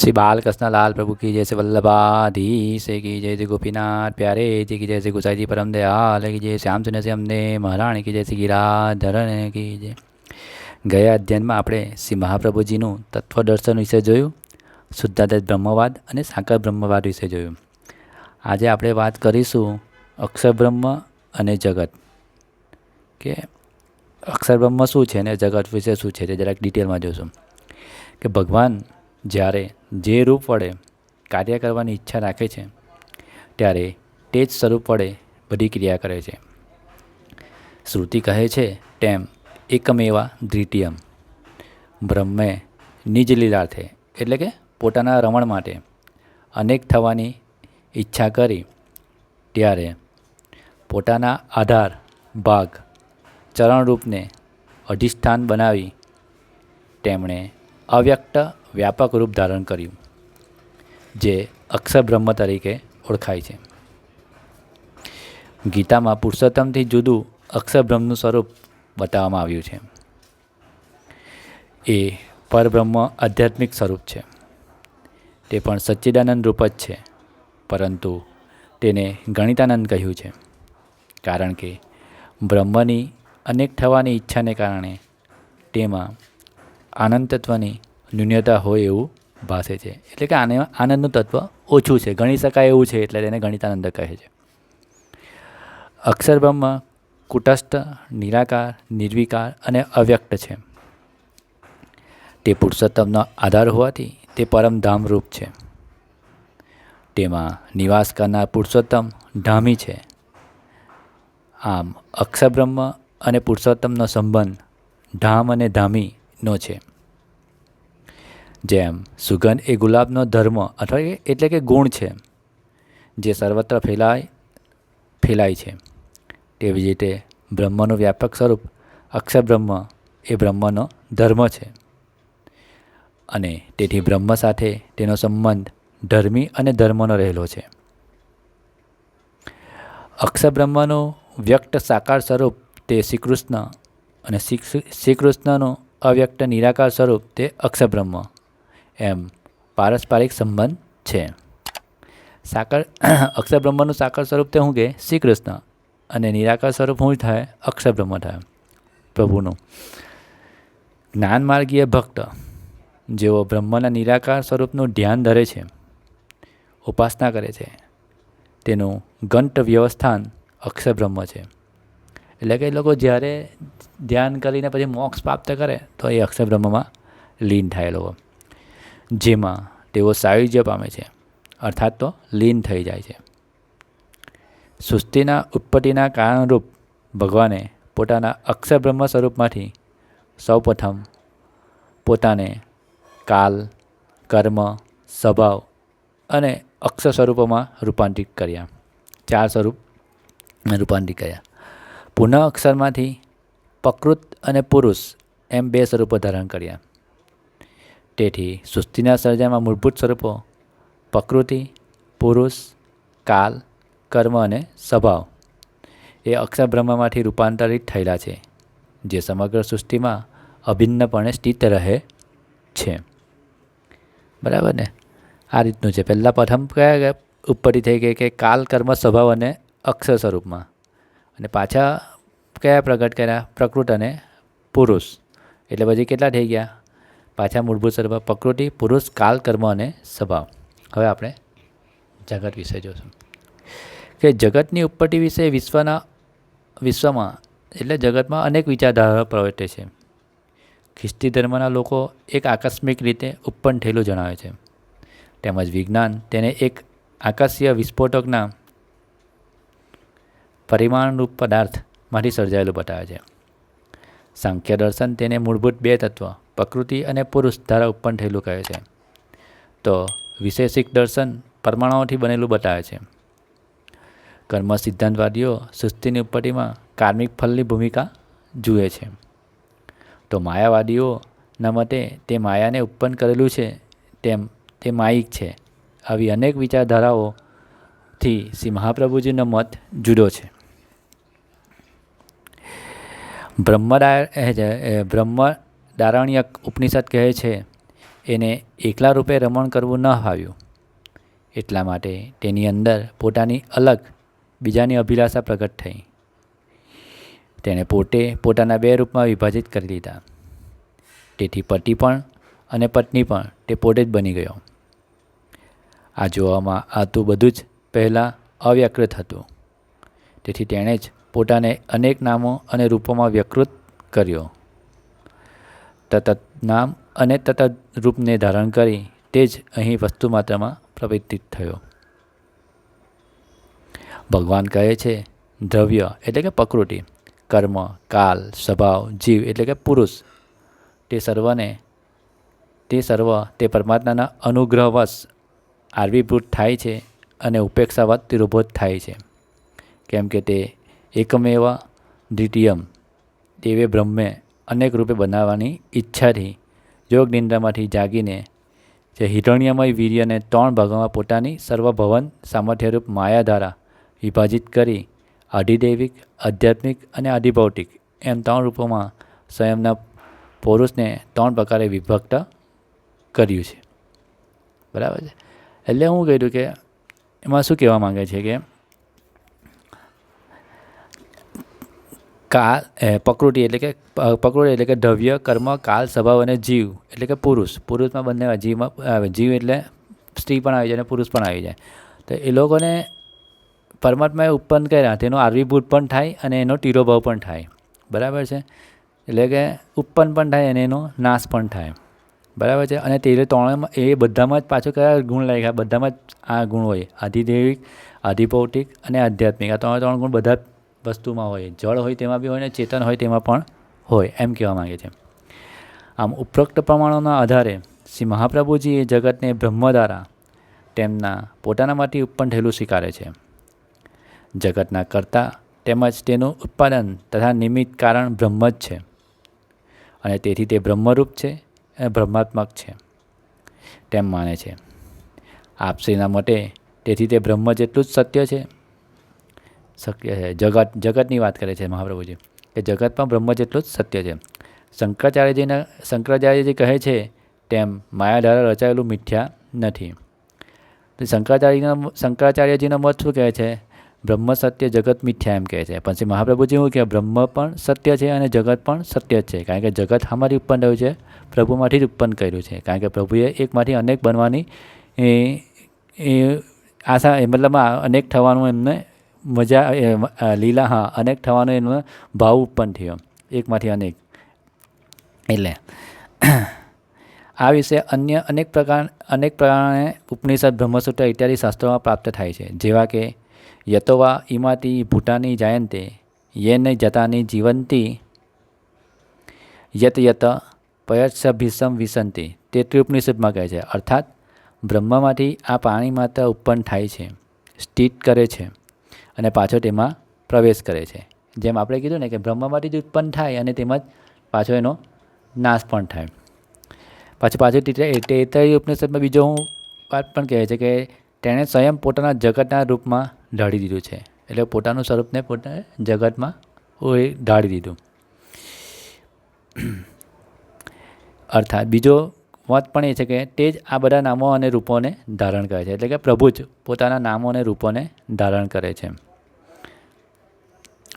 શ્રી બાલકૃષ્ણ લાલ પ્રભુ કી જય શ્રી વલ્લભાધીશ કી જય શ્રી ગોપીનાથ પ્યારે જી કી જય શ્રી ગુસાઈજી પરમ દયાલ કી જય શ્યામ સુને અમને મહારાણી કી જય શ્રી ગિરાધરણ કી જય ગયા અધ્યયનમાં આપણે શ્રી મહાપ્રભુજીનું તત્વ વિશે જોયું શુદ્ધાદત બ્રહ્મવાદ અને સાકર બ્રહ્મવાદ વિશે જોયું. આજે આપણે વાત કરીશું અક્ષર બ્રહ્મ અને જગત. કે અક્ષર બ્રહ્મ શું છે અને જગત વિશે શું છે તે જરાક ડિટેલમાં જોશું. કે ભગવાન જ્યારે જે રૂપ વડે કાર્ય કરવાની ઈચ્છા રાખે છે, ત્યારે તે જ સ્વરૂપ વડે બધી ક્રિયા કરે છે. શ્રુતિ કહે છે, તેમ એકમેવા દ્વિતીયમ. બ્રહ્મે નિજ લીલાર્થે, એટલે કે પોતાના રમણ માટે અનેક થવાની ઈચ્છા કરી, ત્યારે પોતાના આધાર ભાગ ચરણરૂપને અધિષ્ઠાન બનાવી તેમણે અવ્યક્ત વ્યાપક રૂપ ધારણ કર્યું, જે અક્ષર બ્રહ્મ તરીકે ઓળખાય છે. ગીતામાં પુરુષોત્તમથી જુદું અક્ષર બ્રહ્મનું સ્વરૂપ બતાવવામાં આવ્યું છે. એ પરબ્રહ્મ આધ્યાત્મિક સ્વરૂપ છે. તે પણ સચ્ચિદાનંદ રૂપ જ છે, પરંતુ તેને ગણિતાનંદ કહ્યું છે, કારણ કે બ્રહ્મની અનેક થવાની ઈચ્છાને કારણે તેમાં આનંદ ન્યૂન્યતા હોય એવું ભાસે છે. એટલે કે આને, આનંદનું તત્વ ઓછું છે. ગણી શકાય એવું છે એટલે તેને ગણિતાનંદ કહે છે. અક્ષર બ્રહ્મ કુટસ્થ, નિરાકાર, નિર્વિકાર અને અવ્યક્ત છે. તે પુરુષોત્તમનો આધાર હોવાથી તે પરમધામરૂપ છે. તેમાં નિવાસ કરનાર પુરુષોત્તમ ધામી છે. આમ અક્ષર બ્રહ્મ અને પુરુષોત્તમનો સંબંધ ધામ અને ધામીનો છે. જેમ સુગંધ એ ગુલાબનો ધર્મ અથવા એટલે કે ગુણ છે, જે સર્વત્ર ફેલાય ફેલાય છે. તેવી જ રીતે બ્રહ્મનું વ્યાપક સ્વરૂપ અક્ષર બ્રહ્મ એ બ્રહ્મનો ધર્મ છે. અને તેથી બ્રહ્મ સાથે તેનો સંબંધ ધર્મી અને ધર્મનો રહેલો છે. અક્ષર બ્રહ્મનું વ્યક્ત સાકાર સ્વરૂપ તે શ્રી કૃષ્ણ અને શ્રી કૃષ્ણનું અવ્યક્ત નિરાકાર સ્વરૂપ તે અક્ષર બ્રહ્મ. એમ. પારસ્પરિક સંબંધ છે. સાકર અક્ષર બ્રહ્મનું સાકર સ્વરૂપ તે શું કે? શ્રી કૃષ્ણ અને નિરાકાર સ્વરૂપ શું થાય? અક્ષર બ્રહ્મ થાય. પ્રભુનું. જ્ઞાન માર્ગીય ભક્ત. જેઓ બ્રહ્મના નિરાકાર સ્વરૂપનું ધ્યાન ધરે છે. ઉપાસના કરે છે. તેનું ગંટ વ્યવસ્થાન અક્ષરબ્રહ્મ છે. એટલે કે એ લોકો જ્યારે ધ્યાન કરીને પછી મોક્ષ પ્રાપ્ત કરે, તો એ અક્ષરબ્રહ્મમાં લીન થાય લોકો. જેમાં તેઓ સાયુજ્ય પામે છે, અર્થાત તો લીન થઈ જાય છે. સુસ્તીના ઉત્પત્તિના કારણરૂપ ભગવાને પોતાના અક્ષર બ્રહ્મ સ્વરૂપમાંથી સૌપ્રથમ પોતાને કાલ, કર્મ, સ્વભાવ અને અક્ષર સ્વરૂપોમાં રૂપાંતરિત કર્યા. ચાર સ્વરૂપ રૂપાંતરિત કર્યા. પુનઃ અક્ષરમાંથી પ્રકૃત અને પુરુષ એમ બે સ્વરૂપો ધારણ કર્યા. તેથી સૃષ્ટિના સર્જામાં મૂળભૂત સ્વરૂપો, પ્રકૃતિ, પુરુષ, કાલ, કર્મ અને સ્વભાવ, એ અક્ષરબ્રહ્મમાંથી રૂપાંતરિત થયેલા છે, જે સમગ્ર સૃષ્ટિમાં અભિન્નપણે સ્થિત રહે છે. બરાબર ને? આ રીતનું છે. પહેલાં પ્રથમ કયા ઉપરથી થઈ ગઈ કે કાલ, કર્મ, સ્વભાવ અને અક્ષર સ્વરૂપમાં? અને પાછા કયા પ્રગટ કર્યા? પ્રકૃત અને પુરુષ. એટલે પછી કેટલા થઈ ગયા? પાછા મૂળભૂત સ્વરૂપ પ્રકૃતિ, પુરુષ, કાલ, કર્મ અને સ્વભાવ. હવે આપણે જગત વિશે જોશું. કે જગતની ઉત્પત્તિ વિશે વિશ્વના, વિશ્વમાં, એટલે જગતમાં અનેક વિચારધારા પ્રવર્તે છે. ખ્રિસ્તી ધર્મના લોકો એક આકસ્મિક રીતે ઉત્પન્ન થયેલું જણાવે છે. તેમજ વિજ્ઞાન તેને એક આકાશીય વિસ્ફોટકના પરિમાણરૂપ પદાર્થમાંથી સર્જાયેલું બતાવે છે. સાંખ્ય દર્શન તેને મૂળભૂત બે તત્વ પ્રકૃતિ અને પુરુષ દ્વારા ઉત્પન્ન થયેલું કહે છે. તો વિશેષિક દર્શન પરમાણુઓથી બનેલું બતાવે છે. કર્મ સિદ્ધાંતવાદીઓ સૃષ્ટિની ઉત્પત્તિમાં કાર્મિક ફલની ભૂમિકા જુએ છે. તો માયાવાદીઓના મતે તે માયાને ઉત્પન્ન કરેલું છે તેમ તે માયિક છે. આવી અનેક વિચારધારાઓથી શ્રી મહાપ્રભુજીનો મત જુદો છે. બ્રહ્મદા બ્રહ્મ દારણ્યક ઉપનિષદ કહે છે, એને એકલા રૂપે રમણ કરવું ન ફાવ્યું એટલા માટે તેની અંદર પોતાની અલગ, બીજાની અભિલાષા પ્રગટ થઈ. તેણે પોતે પોતાના બે રૂપમાં વિભાજિત કરી દીધા. તેથી પતિ પણ અને પત્ની પણ તે પોતે જ બની ગયો. આ જોવામાં આવતું બધું જ પહેલાં અવ્યકૃત હતું. તેથી તેણે જ પોતાને અનેક નામો અને રૂપોમાં વ્યકૃત કર્યો. તતત નામ અને તતત રૂપને ધારણ કરી તે જ અહીં વસ્તુ માત્રામાં પ્રવર્તિત થયો. ભગવાન કહે છે, દ્રવ્ય એટલે કે પ્રકૃતિ, કર્મ, કાલ, સ્વભાવ, જીવ એટલે કે પુરુષ. તે સર્વને, તે સર્વ, તે પરમાત્માના અનુગ્રહવશ આરવીભૂત થાય છે અને ઉપેક્ષાવત તિરુભૂત થાય છે. કેમ કે તે એકમેવ દ્વિતીયમ, દેવે બ્રહ્મે અનેક રૂપે બનાવવાની ઈચ્છાથી યોગ નિંદ્રામાંથી જાગીને જે હિરણ્યમય વીર્યને ત્રણ ભાગોમાં પોતાની સર્વભવન સામર્થ્યરૂપ માયા દ્વારા વિભાજિત કરી આધિદૈવિક, આધ્યાત્મિક અને આધિભૌતિક એમ ત્રણ રૂપોમાં સ્વયંના પુરુષને ત્રણ પ્રકારે વિભક્ત કર્યું છે. બરાબર છે? એટલે હું કહ્યું કે એમાં શું કહેવા માંગે છે કે કાલ પ્રકૃતિ એટલે કે પ્રકૃતિ એટલે કે દ્રવ્ય કર્મ, કાલ, સ્વભાવ અને જીવ એટલે કે પુરુષ. પુરુષમાં બંને જીવમાં આવે. જીવ એટલે સ્ત્રી પણ આવી જાય અને પુરુષ પણ આવી જાય. તો એ લોકોને પરમાત્માએ ઉત્પન્ન કર્યા. તેનો આર્વીભૂત પણ થાય અને એનો તિરોભાવ પણ થાય. બરાબર છે? એટલે કે ઉત્પન્ન પણ થાય અને એનો નાશ પણ થાય. બરાબર છે? અને તે ત્રણેયમાં, એ બધામાં જ પાછો કયા ગુણ લાગ્યા? બધામાં જ આ ગુણ હોય. આધિદેવિક આધિભૌતિક અને આધ્યાત્મિક. આ ત્રણે ત્રણ ગુણ બધા વસ્તુમાં હોય, જળ હોય તેમાં બી હોય ને ચેતન હોય તેમાં પણ હોય, એમ કહેવા માગે છે. આમ ઉપરોક્ત પ્રમાણોના આધારે શ્રી મહાપ્રભુજી એ જગતને બ્રહ્મ દ્વારા તેમના પોતાનામાંથી ઉત્પન્ન થયેલું સ્વીકારે છે. જગતના કરતા તેમજ તેનું ઉત્પાદન તથા નિમિત્ત કારણ બ્રહ્મ જ છે. અને તેથી તે બ્રહ્મરૂપ છે અને બ્રહ્માત્મક છે. તેમ માને છે. આપશ્રીના મતે તેથી તે બ્રહ્મ જેટલું જ સત્ય છે. શક્ય છે જગત, જગતની વાત કરે છે મહાપ્રભુજી. કે જગત પણ બ્રહ્મ જેટલું જ સત્ય છે. શંકરાચાર્યજીના, શંકરાચાર્યજી કહે છે તેમ માયા દ્વારા રચાયેલું મિથ્યા નથી. તો શંકરાચાર્યજીનો શંકરાચાર્યજીનો મત શું કહે છે? બ્રહ્મ સત્ય, જગત મિથ્યા એમ કહે છે. પછી મહાપ્રભુજી શું કે બ્રહ્મ પણ સત્ય છે અને જગત પણ સત્ય છે. કારણ કે જગત અમારી ઉત્પન્ન થયું છે, પ્રભુમાંથી જ ઉત્પન્ન કર્યું છે. કારણ કે પ્રભુએ એકમાંથી અનેક બનવાની, એ આશા મતલબ અનેક થવાનું એમને મજા લીલા, હા, અનેક થવાનો એનો ભાવ ઉત્પન્ન થયો. એકમાંથી અનેક. એટલે આ વિશે અન્ય અનેક પ્રકાર, અનેક પ્રકારને ઉપનિષદ, બ્રહ્મસૂત્ર ઇત્યાદિ શાસ્ત્રોમાં પ્રાપ્ત થાય છે. જેવા કે યતોવા ઇમાતી ભૂટાની જયંતે, યેન જતાની જીવંતી, યત યત પયત્સભિસમ વિસંતી. તે ત્રિપનિષદમાં કહે છે. અર્થાત બ્રહ્મમાંથી આ પાણી માત્ર ઉત્પન્ન થાય છે. સ્થિત કરે છે. અને પાછો તેમાં પ્રવેશ કરે છે. જેમ આપણે કીધું ને કે બ્રહ્મમાંથી જ ઉત્પન્ન થાય અને તેમાં જ પાછો એનો નાશ પણ થાય. પાછું પાછું તેતરી ઉપનિષદમાં બીજો હું વાત પણ કહે છે કે તેણે સ્વયં પોતાના જગતના રૂપમાં ઢાળી દીધું છે. એટલે પોતાનું સ્વરૂપને પોતાને જગતમાં ઢાળી દીધું. અર્થાત બીજો મત પણ એ છે કે તે જ આ બધા નામો અને રૂપોને ધારણ કરે છે. એટલે કે પ્રભુ જ પોતાના નામો અને રૂપોને ધારણ કરે છે.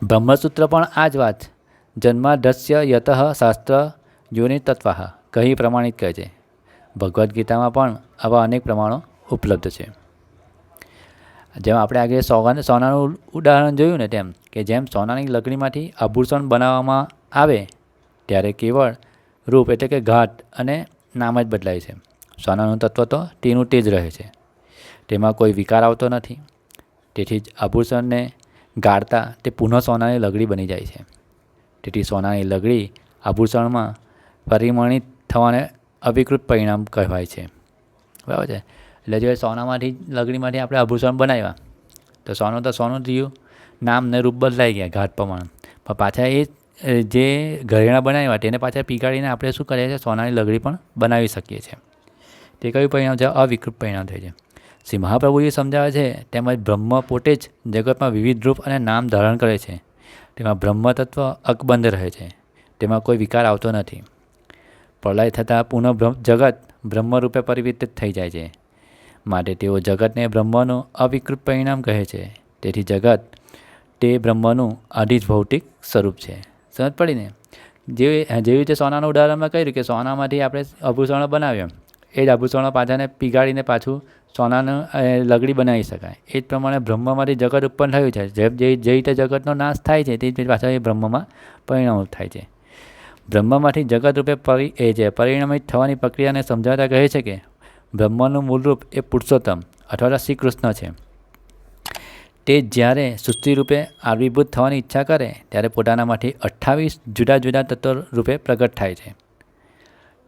બ્રહ્મસૂત્ર પણ આ જ વાત. જન્માદસ્ય યત શાસ્ત્ર યોનિ તત્વાહ કહી પ્રમાણિત કહે છે. ભગવદ્ ગીતામાં પણ આવા અનેક પ્રમાણો ઉપલબ્ધ છે. જેમ આપણે આગળ સોના સોનાનું ઉદાહરણ જોયું ને તેમ, કે જેમ સોનાની લકડીમાંથી આભૂષણ બનાવવામાં આવે, ત્યારે કેવળ રૂપ એટલે કે ઘાટ અને નામ જ બદલાય છે. સોનાનું તત્વ તો તેનું તે જ રહે છે. તેમાં કોઈ વિકાર આવતો નથી. તેથી જ આભૂષણને ગાળતા તે પુનઃ સોનાની લગડી બની જાય છે. તેથી સોનાની લગડી આભૂષણમાં પરિમણિત થવાને અવિકૃત પરિણામ કહેવાય છે. બરાબર છે? એટલે જો સોનામાંથી, લગડીમાંથી આપણે આભૂષણ બનાવ્યા, તો સોનું તો સોનું થયું નામ ને રૂપ બદલાઈ ગયા, ઘાટ પ્રમાણે. પણ પાછા એ જે ઘરેણાં બનાવ્યા તેને પાછા પીગાડીને આપણે શું કરીએ છીએ? સોનાની લગડી પણ બનાવી શકીએ છીએ. તે કયું પરિણામ છે? અવિકૃત પરિણામ થાય છે. શ્રી મહાપ્રભુજી સમજાવે છે, તેમજ બ્રહ્મ પોતે જ જગતમાં વિવિધ રૂપ અને નામ ધારણ કરે છે. તેમાં બ્રહ્મ તત્વ અકબંધ રહે છે. તેમાં કોઈ વિકાર આવતો નથી. પ્રલય થતાં પુનઃ જગત બ્રહ્મરૂપે પરિવર્તિત થઈ જાય છે. માટે તેઓ જગતને બ્રહ્મનું અવિકૃત પરિણામ કહે છે. તેથી જગત તે બ્રહ્મનું ભૌતિક સ્વરૂપ છે. સમજ પડી ને? જેવી જેવી રીતે સોનાનું ઉદાહરણમાં કહ્યું કે સોનામાંથી આપણે આભૂષણો બનાવ્યા એ જ આભૂષણો પાછાને પીગાળીને પાછું સોનાનું લગડી બનાવી શકાય. એ જ પ્રમાણે બ્રહ્મમાંથી જગત ઉત્પન્ન થયું છે. જે જે રીતે જગતનો નાશ થાય છે, તે જ પાછા એ બ્રહ્મમાં પરિણામ થાય છે. બ્રહ્મમાંથી જગત રૂપે પરિ, એ છે પરિણમિત થવાની પ્રક્રિયાને સમજાવતા કહે છે કે બ્રહ્મનું મૂળરૂપ એ પુરુષોત્તમ, અથવા તો શ્રી કૃષ્ણ છે. તે જ્યારે સુસ્તી રૂપે આવિર્ભૂત થવાની ઈચ્છા કરે, ત્યારે પોતાનામાંથી અઠ્ઠાવીસ જુદા જુદા તત્વ રૂપે પ્રગટ થાય છે.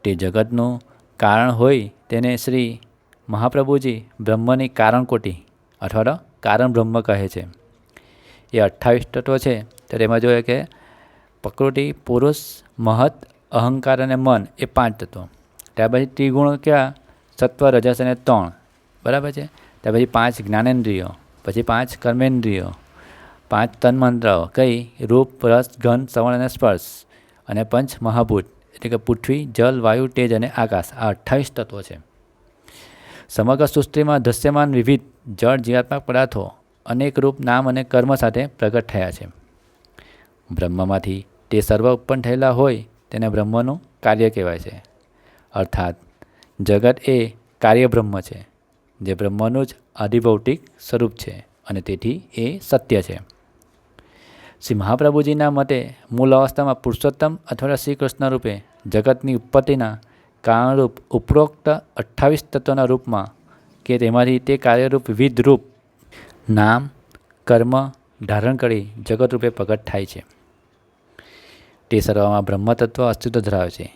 તે જગતનું કારણ હોય તેને શ્રી મહાપ્રભુજી બ્રહ્મની કારણકોટી અથવા તો કારણ બ્રહ્મ કહે છે. એ અઠ્ઠાવીસ તત્વો છે તો તેમાં જોઈએ કે પ્રકૃતિ, પુરુષ, મહત, અહંકાર અને મન એ પાંચ તત્વો. ત્યાર પછી ત્રિગુણ કયા? સત્વ, રજસ અને ત્રણ બરાબર છે? ત્યાર પછી પાંચ જ્ઞાનેન્દ્રિયો. પછી પાંચ કર્મેન્દ્રિયો, પાંચ તન્મંત્રો કઈ રૂપ, રસ ગંધ શ્રવણ અને સ્પર્શ, અને પંચ મહાભૂત, એટલે કે પૃથ્વી, જલ, વાયુ, તેજ અને આકાશ, આ અઠ્ઠાવીસ તત્વો છે. સમગ્ર સૃષ્ટિમાં દૃશ્યમાન વિવિધ જળ જીવાત્મક પદાર્થો અનેક રૂપ, નામ અને કર્મ સાથે પ્રગટ થયા છે. બ્રહ્મમાંથી તે સર્વ ઉત્પન્ન થયેલા હોય તેને બ્રહ્મનું કાર્ય કહેવાય છે. અર્થાત, જગત એ કાર્ય બ્રહ્મ છે, જે બ્રહ્મનું જ આધિભૌતિક સ્વરૂપ છે અને તેથી એ સત્ય છે. શ્રી મહાપ્રભુજીના મતે મૂળ અવસ્થામાં પુરુષોત્તમ અથવા શ્રી કૃષ્ણ રૂપે જગતની ઉત્પત્તિના કારણરૂપ ઉપરોક્ત અઠ્ઠાવીસ તત્વોના રૂપમાં કે તેમાંથી તે કાર્યરૂપ વિવિધ રૂપ નામ, કર્મ ધારણ કરી જગત રૂપે પ્રગટ થાય છે. તે સર્વમાં બ્રહ્મતત્વ અસ્તિત્વ ધરાવે છે.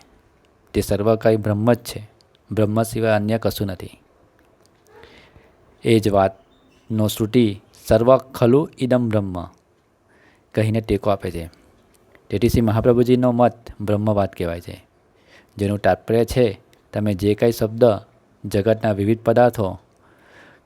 તે સર્વ કંઈ બ્રહ્મ જ છે. બ્રહ્મ સિવાય અન્ય કશું નથી. એ જ વાતનો શ્રુતિ સર્વ ખલુ ઇદમ બ્રહ્મ કહીને ટેકો આપે છે. તેથી શ્રી મહાપ્રભુજીનો મત બ્રહ્મવાદ કહેવાય છે. જેનું તાત્પર્ય છે, તમે જે કાંઈ શબ્દ જગતના વિવિધ પદાર્થો,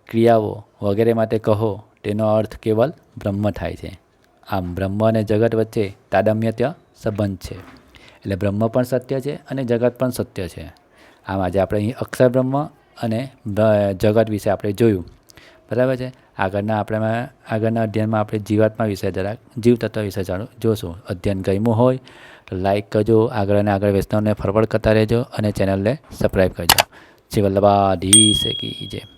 ક્રિયાઓ વગેરે માટે કહો, તેનો અર્થ કેવલ બ્રહ્મ થાય છે. આમ બ્રહ્મ અને જગત વચ્ચે તાદમ્યત્ય સંબંધ છે. એટલે બ્રહ્મ પણ સત્ય છે અને જગત પણ સત્ય છે. આમ આજે આપણે અહીં અક્ષર બ્રહ્મ અને જગત વિશે આપણે જોયું. બરાબર છે? આગળના આપણે, આગળના અધ્યયનમાં આપણે જીવાત્મા વિશે જરાક, જીવતત્વ વિશે જાણું, જોશું. અધ્યયન ગમ્યું હોય તો લાઈક કરજો, આગળ અને આગળ વૈષ્ણવને ફરવડ કરતા રહેજો અને ચેનલને સબસ્ક્રાઈબ કરજો. શ્રી વલ્લભાધીશ કી જય.